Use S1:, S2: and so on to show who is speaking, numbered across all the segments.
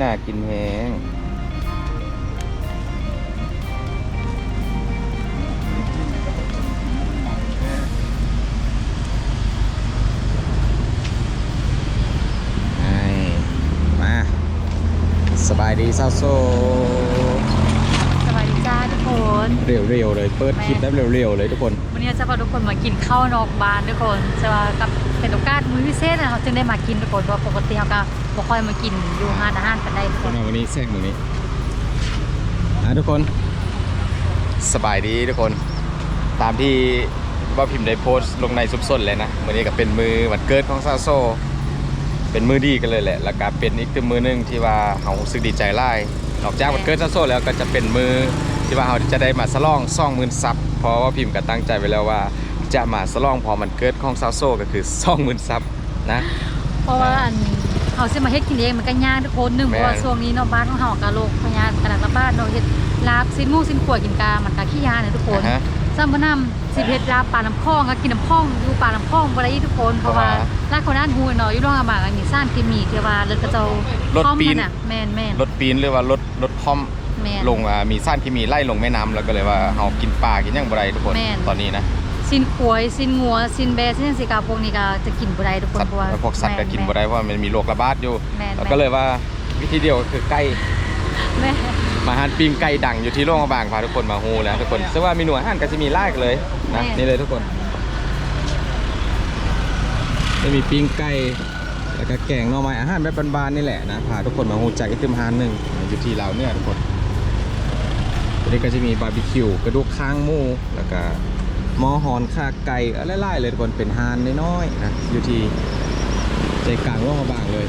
S1: น่ากินแฮงไอ้มาสบายดีเศร้าโซ
S2: สวัสดีจ้าทุกค น
S1: เร็วๆเลย เปิดคลิปได้เร็วๆเลยทุกคน
S2: วันนี้จะพาทุกคนมากินข้าวนอกบ้านทุกคนจะว่ากับเป็นโอกาสมื้อพิเศษนะเราจึงได้มากินทุกคนเพราะปกติเราก็บ่ค่อยมากินอยู่ร้านอาหารกันได้ทุกคน
S1: มาวันนี้แทรกมือนี้อะทุกคน สบายดีทุกคน ตามที่ว่าพิมพ์ได้โพสต์ลงในซุปส้นเลยนะวันนี้ก็เป็นมือวันเกิดของซาโซ เป็นมือดีกันเลยแหละ แล้วก็เป็นอีกตัวมือหนึงที่ว่าเรารู้สึกดีใจไล่นอกจากวันเกิดซาโซแล้วก็จะเป็นมือ ที่ว่าเราจะได้มาสลองซ่องหมื่นซับเพราะว่าพิมพ์ก็ตั้งใจไว้แล้วว่า จะมาสลองพอมันเกิดของซาโซก็คือซ่องหมื่นซับนะ
S2: เพราะว่าอันเขาสิมาเฮ็ดกินเองมันก็ยากทุกคนหนึง
S1: แม่
S2: เพราะว่าช่วงนี้เนาะบ้านของเฮาก็โรคพยาธิกระดักระบาดเนาะเฮ็ดลาบสิ้นหมูสิ้นขวดกินกามันก็ขี้ยาเนี่ยทุกคน
S1: อ่าฮะ
S2: ซ้ำบ่นำสิเฮ็ดลาบปลาน้ำคองก็กินน้ำคองอยู่ปลาน้ำคองบ่ได้ทุกคนเพราะว่า
S1: เพราะว่า
S2: ร้านคนนั้นฮู้เนาะอยู่โรงอาบากอันนี้ซ่านเคมีที่ว่าเลือดกระเจ้าร
S1: ถ
S2: คอม
S1: ปีน
S2: มันน่ะแม่นแม่น
S1: รถปีนหรือว่ารถรถคอม
S2: แม่น
S1: ลงอ่ามีซ่านที่มีไล่ลงแม่น้ำแล้วก็เลยว่าเฮากินปลากินหยังบ่ได้ทุกคน
S2: แม่น
S1: ตอนนี้นะ
S2: สินขวยสินงัวสินแบสินจังซี่ก็พวกนี้ก็จะกินบ่ได้ทุกคน
S1: สัตว์
S2: เพราะว่า
S1: พวกสัตว์ก็กินบ่ได้เพราะว่ามันมีโรคระบาดอยู่
S2: แม่น
S1: แล้วก็เลยว่าวิธีเดียวก็คือไก่
S2: แม่น
S1: มาหารปิ้งไก่ดังอยู่ที่โรงพยาบาลพาทุกคนมาฮู้แล้วทุกคนซึ่งว่ามีหน่วยอาหารก็จะมีไล่กันเลยนะนี่เลยทุกคนจะมีปิ้งไก่แล้วก็แกงหน่อไม้อาหารแบบบานๆนี่แหละนะพาทุกคนมาฮู้จักอีกตึมฮานหนึงอยู่ที่ลาวเนี่ยทุกคนอั นี้ก็จะมีบาร์บีคิวกระดูกข้างหมูแล้วก็มอหอนขาไก่อะไรไล่เลยทุกคนเป็นฮานน้อยๆนะอยู่ที่ใจกลางโรงพยาบาลเลย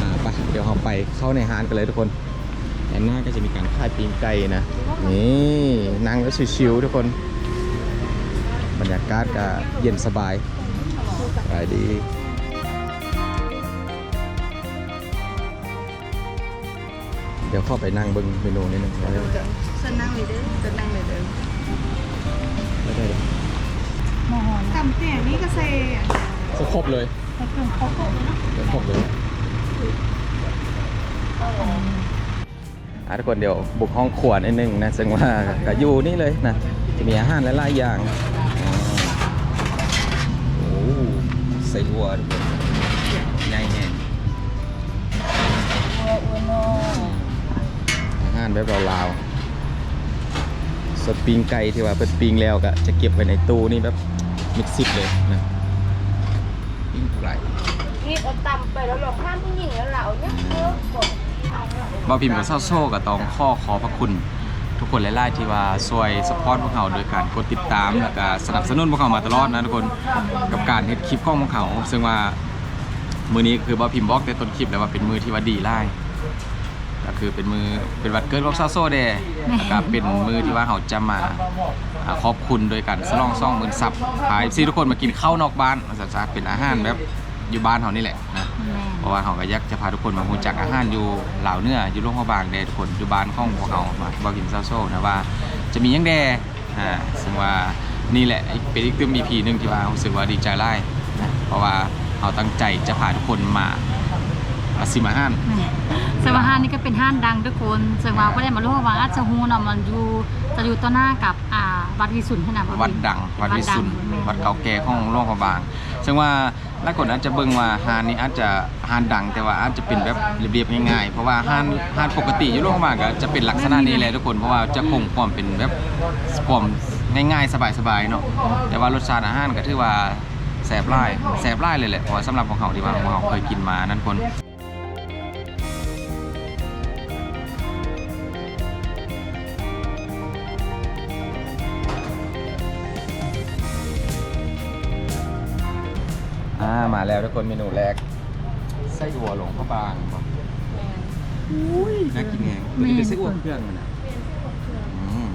S1: อ่าไปเดี๋ยวเราไปเข้าในฮานกันเลยทุกคนด้านหน้าก็จะมีการขายปีงไก่นะนี่นั่งแล้วชิวๆทุกคน บรรยากาศก็เย็นสบายสบายดีเดี๋ยวเข้าไปนั่งเบิ้งเมนูนิดนึง ได้ไหม
S3: จะนั่งเลยเด้อจะนั่งเลยเด้อ
S1: ไม่ได้
S2: หม้อหอน
S3: ทำเสียงนี่ก็เซ่อะ
S1: จะครบเลย
S2: ให้เครื่องครบเนาะ
S1: จะครบเลยอะทุกคนเดี๋ยวบุกห้องครัวนิดนึงนะซึ่งว่าก็อยู่นี่เลยนะจะมีอาหารหลายๆอย่างอ่าโอ้ใส่วัวทุกคนใหญ่แน่อาหารแบบลาวๆ สดปิ้งไก่ที่ว่าเป็นปิ้งแล้วก็จะเก็บไว้ในตู้นี่แบบมิดซิดเลยนะปิ้งไก่
S3: นี่เอาตำไปแล้วหลอกข้ามผู้หญิงแล้วเหล่าเนี่ยเออกด
S1: บอพิมพ์กับเศร้าโซ่กับตองข้อขอพระคุณ ทุกคนหลายๆที่ว่าช่วยสปอร์ตพวกเขาโดยการกดติดตามแล้วก็สนับสนุนพวกเขามาตลอดนะทุกคนกับการเฮ็ดคลิปของพวกเขา ซึ่งว่ามือนี้คือบอพิมพ์บอกแต่ต้นคลิปแล้วว่าเป็นมือที่ว่าดีไล่ ก็คือเป็นมือเป็นวันเกิดของเศร้าโซ่เด้แล้วก็เป็นมือที่ว่าเขาจะมาอ่าขอบคุณโดยการสลองซ่องหมื่นซับพายซีทุกคนมากินข้าวนอกบ้านสัจเป็นอาหารแบบอยู่บ้านเขานี่แหละนะ
S2: แม่น
S1: เพราะว่าเขาก็อยากจะพาทุกคนมารู้จักอาหารอยู่เหล่าวเนื้ออยู่โรงพยาบาลเดทุกคนอยู่บ้านของพวกเขามาบอกกินเซาโซ่นะว่า จะมีหยังแดอ่าซึ่งว่านี่แหละอีกเป็นอีกตึม EP หนึ่งที่ว่ารู้สึกว่าดีใจไล่นะเพราะว่าเขาตั้งใจจะพาทุกคนมามาซิมอาหาร
S2: แม่ นสมาหานนี่ก็เป็นห้านดังทุกคนเซงว่าบ่ได้มาร่วมวางอาจจะฮู้เนาะมันอยู่จะอยู่ต่อหน้ากับอ่าวัดวิสุทธิ์ขนาด
S1: วัดดังวัดวิสุทธิ์วัดเก่าแก่ของโรงพยาบาลซึ่งว่าหลายคนอาจจะเบิ่งว่าฮานนี้อาจจะฮานดังแต่ว่าอาจจะเป็นแบบเรียบๆง่ายๆเพราะว่าฮานฮานปกติอยู่โรงพยาบาลก็จะเป็นลักษณะนี้แหละทุกคนเพราะว่าจะคงความเป็นแบบความง่ายๆสบายๆเนาะแต่ว่ารสชาติอาหารก็ถือว่าแสบไล่แสบไล่เลยแหละเพราะว่าสำหรับของเขาที่ว่าของเขาเคยกินมานั่นคน อ่ามาแล้วทุกคนเมนูแรกไส้อั่วหลงพระบางบ่อุ้ยน่ากินแฮงมันเป็นไส้อั่วเครื่องมันอะอืม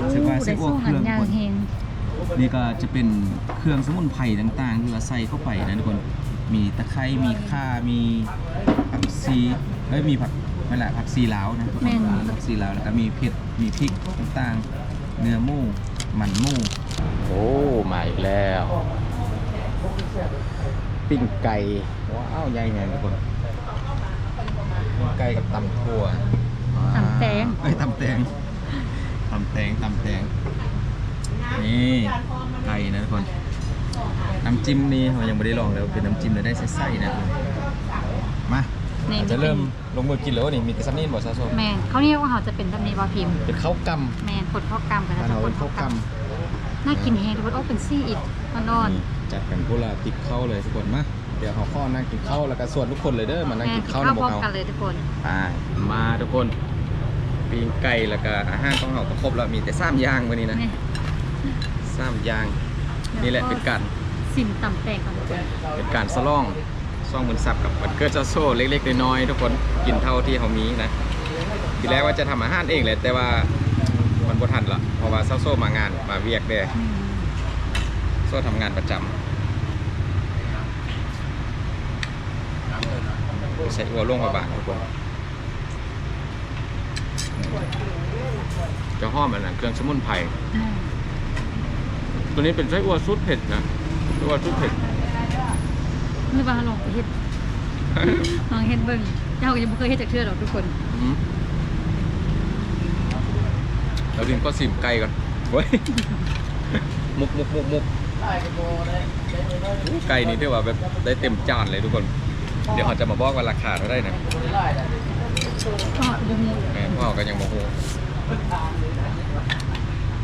S1: รู้สึกว่าไส้อั่วเครื่อง
S2: ย่าง
S1: คน
S2: เฮง
S1: นี่ก็จะเป็นเครื่องสมุนไพรต่างๆที่ว่าใส่เข้าไปนะทุกคน มีตะไคร้ มีข่า มีผักซีเอ้ย มีผักไม่แหละผักซีลาวนะทุกคนผักซีลาวแล้วก็มีเผ็ด มีพริกต่างๆ เนื้อหมูหมันหมูโอ้ มาอีกแล้ว ปิ้งไก่ ว้าวใหญ่แฮงทุกคนไก่กับตำถั่ว
S2: ตำแตง
S1: เอ้ยตำแตงตำแตงตำแตงนี่ไก่นะทุกคน น้ำจิ้มนี่เรายังไม่ได้ลองเลยว่าเป็นน้ำจิ้มเลยได้ไส้ๆนะทุกคนมา
S2: นี่
S1: อาจจะเริ่มลงมือกินแล้วนี่มีแต่ซัมนี่บอซาโซ
S2: แม่นเขาเนี่ยว่าเขาจะเป็นแบบนี้บ่พิมพ์
S1: เป็นข้าวก
S2: แม่นกดข้าวกำกันำ
S1: บ้าน
S2: นะ
S1: เรา
S2: ก
S1: เป็
S2: ด
S1: นข้าวกำ
S2: น่ากินแฮงทุกคนโอ้เป็นซี่อิดนอน
S1: นี่จัดกันพวกเราติดข้าวเลยทุกคนมาเดี๋ยวเขาข้อนั่งกินข้าวแล้วก็ส่วนทุกคนเลยเด้อมา
S2: ๆ
S1: นั่ง
S2: แม่
S1: กิ
S2: น
S1: น
S2: กิน
S1: ข้าว
S2: ข้าว
S1: ใน
S2: พร้อม
S1: เขา
S2: กันเลยทุกคน
S1: ไปมาทุกคนปีงไก่แล้วก็อาหารของเราก็ครบแล้วมีแต่สามอย่างวันนี้นะ
S2: นี่
S1: สามอย่างนี่แหละเป็นการ
S2: ซิมตำแตงก่อนทุกคน
S1: เป็นการสล่องซ่องมืนซับกับวันเกิดเจ้าโซ่เล็กๆน้อยๆทุกคนกินเท่าที่เขามีนะทีแรกว่าจะทำอาหารเองเลยแต่ว่ามัน บ่ทันละเพราะว่าเจ้าโซ่มางานมาเวียกเด้
S2: อืม
S1: โซ่ทำงานประจำใส่อัวลงมาบางทุกคนจะห้อมอันนั้นเครื่องสมุนไพร
S2: อืม
S1: ตัวนี้เป็นไส้อัวซุดเผ็ดนะไส้อัวซุดเผ็ด
S2: นี่ว่าลองไปเฮ็ดลองเฮ็ดเบิ่งเจ้าก็ยังบ่เคยเฮ็ดจากเทื่อหรอกทุกคน
S1: อืมเราดินก็สิมไก่ก่อนเว้ยมุกมุกมุกมุกไก่นี่ถือว่าแบบได้เต็มจานเลยทุกคน เดี๋ยวเขาจะมาบอกว่าราคาเท่าไหร่นะ
S2: ก็ดูหมู
S1: แม่พ่อก็ยังโมโห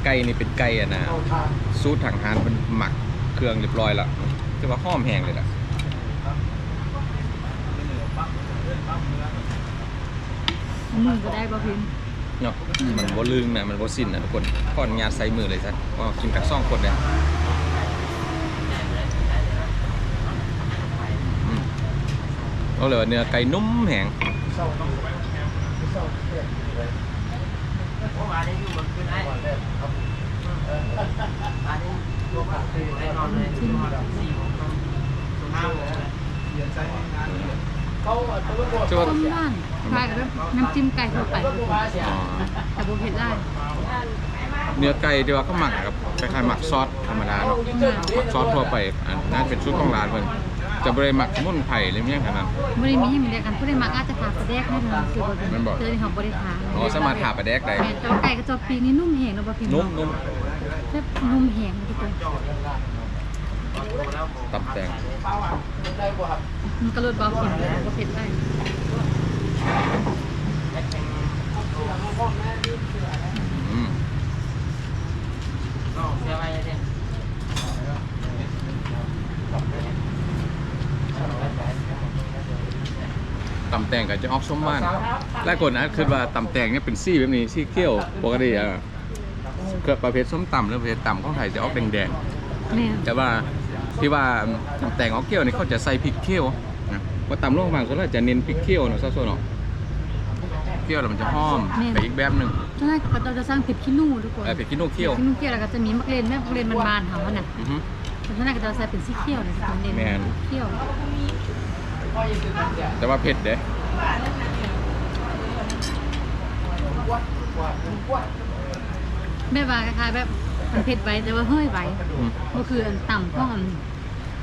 S1: ไก่นี่เป็นไก่อะนะสูตรทางฮานมันหมักเครื่องเรียบร้อยละถือว่าหอมแห้งเลยล่ะ
S2: มือก็ได้บ่พิมพ์
S1: เนาะมันบ่ลึงนะมันบ่สิ้นนะทุกคนขออนุญาตใส่มือเลยซะก็กินกับซ่องคนเลยเอาเลยว่าเนื้อไก่นุ่มแห้งชื่อว่านเลย
S2: ต้มบ้านคล้ายกับแบบน้ำจิ้มไก่ทั่วไปทุกคน
S1: อ๋อ
S2: แต่บ่เผ็ดได้
S1: เนื้อไก่ที่ว่าเขาหมักอะครับคล้ายๆหมักซอสธรรมดาเนาะหมักซอสทั่วไปอันนั้นเป็นชุดของร้านเพิ่นจะบ่ได้หมักสมุนไพรหรือไม่อย่างนั้น
S2: บ่ได้มีให้มีเรียกกันผู้ใดมักอาจจะทาปลาแดกให้เธอคือบ่เป็น
S1: แม่นบ่
S2: เจอที่เขาบ่ได้ทา
S1: อ๋อสามารถทาปลาแดกได้
S2: แม่นแต่ว่าไก่กระจอกปีนี่นุ่มแห้งเนาะบ่พิมพ์
S1: นุ่มนุ่ม
S2: แบบนุ่มแห้งทุกคน
S1: ตับแตง
S2: มันก็รสบ่พิมพ์บ่เผ็ดได้
S1: อืมตำแตงกับจะออกส้มม่านหลายคนนะคิดว่าตำแตงเนี่ยเป็นซี่แบบนี้ซี่เกี้ยวปกติอะเกิดประเภทส้มตำหรือประเภทตำของไทยจะออกแดง
S2: แม่น
S1: ๆแต่ว่า ที่ว่าตำแตงออกเกี้ยวนี่เขาจะใส่พริกเคี่ยวนะว่าตำโลกบางส่วนเราจะเน้นพริกเคี่ยวเนาะซะส่วนเนาะเคี่ยวแล้วมันจะหอมไปอีกแบบหนึ่ง
S2: ตอนแรกก็เราจะสร้างเผ็ดขี้หนูทุกคน
S1: เออพริกขี้หนูเคี่ยว
S2: ขี้หนูเคี่ยวแล้วก็จะมีมักเลนแม่มักเลนมันบานๆเฮาน่ะ
S1: อือฮึ
S2: แต่ตอนแรกก็จะใส่เป็นสีเขียวนะสิเป็นเลน
S1: แม่น
S2: เขียว
S1: แต่ว่าเผ็ดเด้
S2: แม่ว่าคล้ายๆแบบ มันเผ็ดไว้แต่ว่าเฮ้ยไว้
S1: อืม
S2: ก็คืออันต่ำของอัน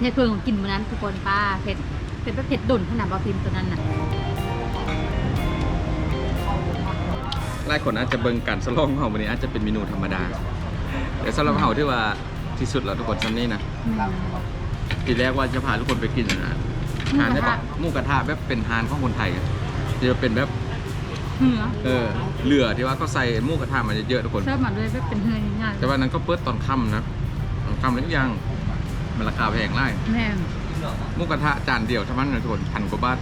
S2: ในเพื่อนของกินวันนั้นทุกคนป้าเผ็ดเผ็ดแบบเผ็ดดุนขนาดบาฟิมตัวนั้นน่ะ
S1: หลายคนอาจจะเบิ่งการสลองของเฮาวันนี้อาจจะเป็นเมนูธรรมดาแต่สำหรับเฮาที่ว่าที่สุดแล้วทุกคนชั้นนี้นะ
S2: อืม
S1: ทีแรกว่าจะพาทุกคนไปกินนะ
S2: หมู
S1: ทาน
S2: ก
S1: ได้
S2: ระทะ
S1: ปะหมูกระทะแบบเป็นทานของคนไทยอะจะเป็นแบบ
S2: เหือ
S1: เออเหลือที่ว่าเขาใส่หมูกระทะมันเยอะๆทุกคน
S2: ชอบมาด้วยแบบเป็นเหือง่าย
S1: แต่ว่านั้นก็เปิดตอนค่ำนะตอนค่ำแล้วยังมันราคาแพงไล่
S2: ๆแม่
S1: หมูกระทะจานเดียวเท่านั้นนะทุกคนพันกว่าบาท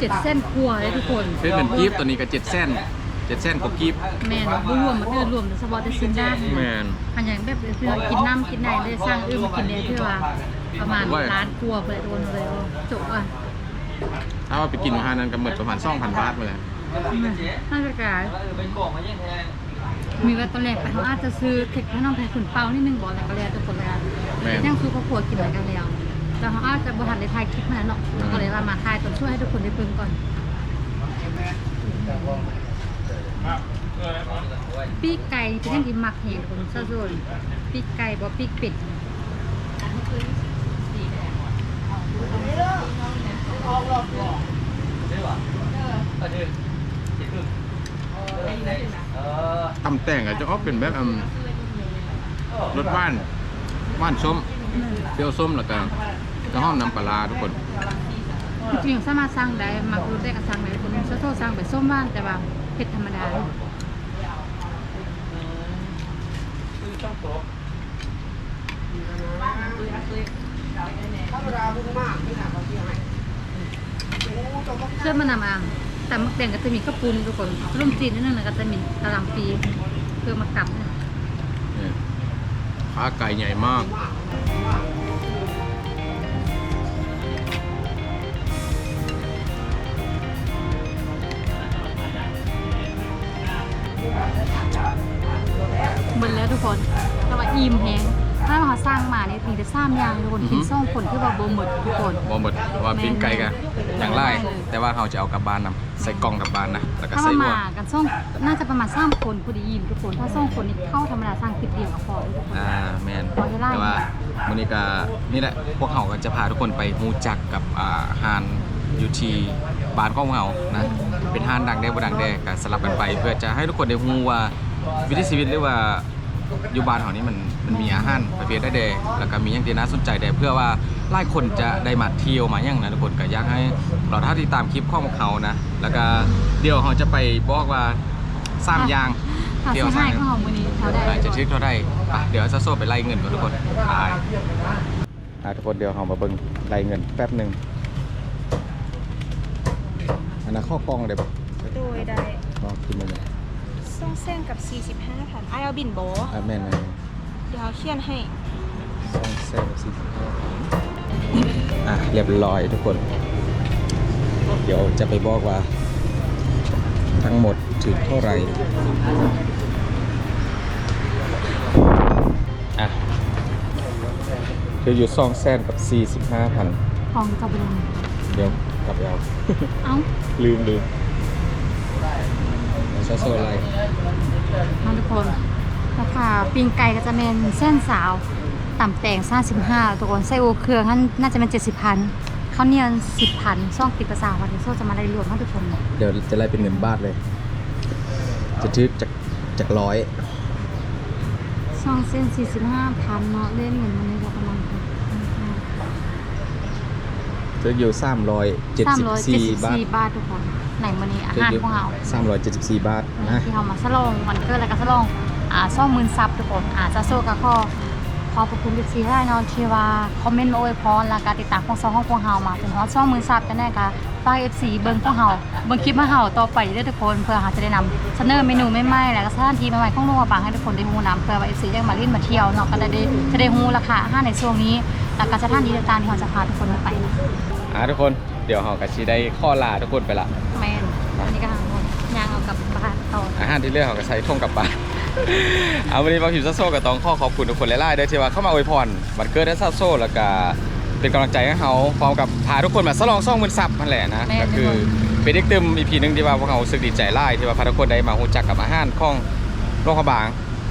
S2: เจ็ดเส้นครัวเลยทุกคน
S1: เป็นเป็นกีบตัวนี้ก็เจ็ดเส้นเจ็ดเส้นกับกีบ
S2: แม่นบ่รวมมันอื่นรวมแต่เฉพาะแต่ซินด้าน
S1: แมน
S2: อันอย่างแบบเพื่อกินน้ำกินไหนได้สร้างอื่นมากินเนี่ยเพื่อว่าประมาณ
S1: ว่า
S2: ล้านครัวไปเลยโดนเลยโอ้จบอะ
S1: ถ้าว่าไปกินอาหารนั้นก็หมดประมาณสองพันบาทไปเลย
S2: น่าจะกลายมีว่าตอนแรกไปเขาอาจจะซื้อเค้กให้น้องแพรขุนเปานิดนึงบอกแล้วก็แล้วทุกคนแล้ว
S1: แม่น
S2: ยังคือครอบครัวกินเหมือนกันแล้วแต่เขาอาจจะบริหารในไทยคลิปนั้นเนาะก็เลยว่ามาทายตอนช่วยให้ทุกคนได้เพิ่งก่อนปีกไก่เป็นยังกินมักเห็นคนซะส่วนปีกไก่บ่ปีกเป็ด
S3: เตำ
S1: แต่งอาจจะออกเป็นแบบอืมรสหว่านหว่านส้มเปรี้ยวส้มแล้วก็กระห้อมน้ำปลาร้าทุกคน
S2: จริงๆสามารถสั่งได้มักรู้ได้ก็สั่งได้คนโซโซสั่งไปส้มบ้างแต่ว่าเผ็ดธรรมดาเชื่อมันนำอะแต่มักแดงก็จะมีข้าวปุ้นทุกคนร่มจีนนิดนึงนะก็จะมีกะหล่ำปีเพื่อมากลับเนี่ย
S1: นี่ขาไก่ใหญ่มาก
S2: เหมือนแล้วทุกคนแต่ว่าอิ่มแฮงถ้าเรา สร้างมาเนี่ยถึงจะสร้างอย่างทุกคนกิน
S1: อือฮึ
S2: ซ่องผลที่ว่าโบหมดทุกคน
S1: บ่หมดว่าปิ้งไก่กันอย่างไรแต่ว่าเขาจะเอากลับบ้านนำใส่กล่องกลับบ้านนะแล้วก็
S2: ถ้า
S1: ใส่
S2: มา
S1: หัว
S2: มากันซ่องน่าจะประมาณสามคนพอดีอิ่มทุกคนถ้าซ่องคนนี่เข้าธรรมดาสร้างติดเดียวก็พอทุกคน
S1: อ่าแมน
S2: ขอจะไล่
S1: แต่ว่ามื้อนี้ก็นี่แหละพวกเขาก็จะพาทุกคนไปฮู้จักกับอ่าฮานอยู่ที่บ้านของเรานะเป็นฮานดังได้บ่ดังได้ก็สลับกันไป เพื่อจะให้ทุกคนได้ฮู้ว่าวิถีชีวิตหรือว่า อยู่บ้านเขานี่มันมันมีอาหารประเภทได้เดแล้วก็มีอย่างที่น่าสนใจได้เพื่อว่าหลายคนจะได้มาเที่ยวมาอย่างนะทุกคนก็อยากให้เราถ้าติดตามคลิปของเขานะ แล้วก็เดี๋ยวเขาจะไปบอกว่าสามอย่าง
S2: ถ้า
S1: เที่ยว
S2: เสีย
S1: สร้า
S2: หางยของมือนี้เขาได้
S1: อาจจะทึกเท่าได้ไปเดี๋ยวจะโซ่ไปไล่เงินก่อนทุกคนไปอะทุกคนเดี๋ยวเรามาเบิ่งไล่เงินแป๊บหนึ่งอันนั้นข้อกล้องได้ปะ
S3: โดยได้
S1: ลองกินมันเลย
S3: ซ่องเส้นกับ 45พันไอเอาบินโบ
S1: อะแม่นไหม
S3: เดี๋ยวเขาเขียนให้
S1: สองแสนสี่สิบห้าอะเรียบร้อยทุกคน เดี๋ยวจะไปบอกว่า ทั้งหมดถึงเท่าไหร่อะคืออยู่สองแสนกับสี่สิบห้าพัน
S2: ของจะไปลง
S1: เดี๋ยวกลับไปเอา
S2: เอ้า
S1: ลืมลืม โซโซอะไร
S2: มาทุกคนราคาปิ้งไก่ก็จะเป็นเส้นสาวต่ำแต่ง35ทุกคนไส้โอเครื่องนั่นน่าจะเป็น70พันข้าวเหนียว10พันซ่องติดภาษาวันนี้โซ่จะมาได้รวมให้ทุกคน
S1: เดี๋ยวจะไล่เป็นเงินบาทเลย จะทึกจากจากร้อย
S2: ซ่องเส้น45พันเนาะเล่นเงินวันนี้ก็ประมาณ
S1: ทึกอยู่สามร้อยเจ็ดสิบสี่บาท
S2: 374บาททุกคน ไหนมื้อนี้อา
S1: ทึก
S2: หาร
S1: อยู่
S2: ของเรา
S1: สามร้อยเจ็ดสิบสี่บาทนะ
S2: ที่เขามาสลองวันเกิดแล้วก็สลองอ่าซ่องหมื่นซับทุกคนอ่าจะโซ่กับข้อขอบพระคุณทุกทีได้เนอนที่ว่าคอมเมนต์มาอวยพรแล้วก็ติดตามของซองของพวกเฮามาเป็นฮอตซ่องหมื่นซับกันแน่ค่ะฝาก FC เบิ่งพวกเฮาเบิ่งคลิปมาเฮาต่อไปเด้อทุกคนเพื่อเฮาจะได้นำเสนอเมนูใหม่ๆแล้วก็สถานที่ใหม่ๆของโรงบางให้ทุกคนได้ฮู้นํเพื่อว่า FC ได้มาเล่นมาเที่ยวเนาะก็ได้ได้จะได้ฮู้ราคาอาหารในช่วงนี้แล้วก็สถานที่ต่างๆที่เราจะพาทุกคนไปนะ
S1: อ่าทุกคนเดี๋ยวเราก็ชีได้ข้อลาทุกคนไปละ
S2: ออา
S1: หารที่เลือกเราก็ใช้ท่งกลับบ้านเอาวันนี้มาพิมพ์ซาโซ่กับตองข้อขอบคุณทุกคนหลายๆเด้อที่ว่าเข้ามาอวยพรวันเกิดให้ซาโซ่แล้วก็เป็นกำลังใจให้เขาพร้อมกับพาทุกคนมาสลองซ่องมือซับนั่นแหละนะก็คือเป็นอีกเติมอีพีหนึงที่ว่าพวกเขารู้สึกดีใจหลายที่ว่าพาทุกคนได้มารู้จักกับอาหารของโรงพยาบาล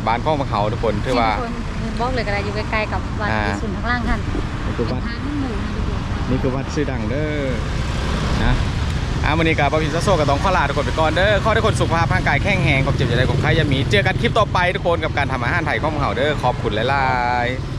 S1: บ้านของพวกเขาทุกคนถือว่า
S2: ทุกคนบอกเลยก็ได้อยู่ใกล้ๆกับวัด
S1: อ่า
S2: ที่ศูนย์ข้างล่างท่าน
S1: นี่คือวัด
S2: ทางหมู่นะทุกคน
S1: นี่คือวัดชื่อดังเด้อนะ อ่าวันนี้กับพระพิมพ์ซาโซกับตองข้อลาทุกคนไปก่อนเด้อขอให้ทุกคนสุขภาพร่างกายแข็งแรงความเจ็บอย่าได้ความไข้ยามี เจอกันคลิปต่อไปทุกคนกับการทำอาหารไทยของเฮาเด้อขอบคุณหลายๆ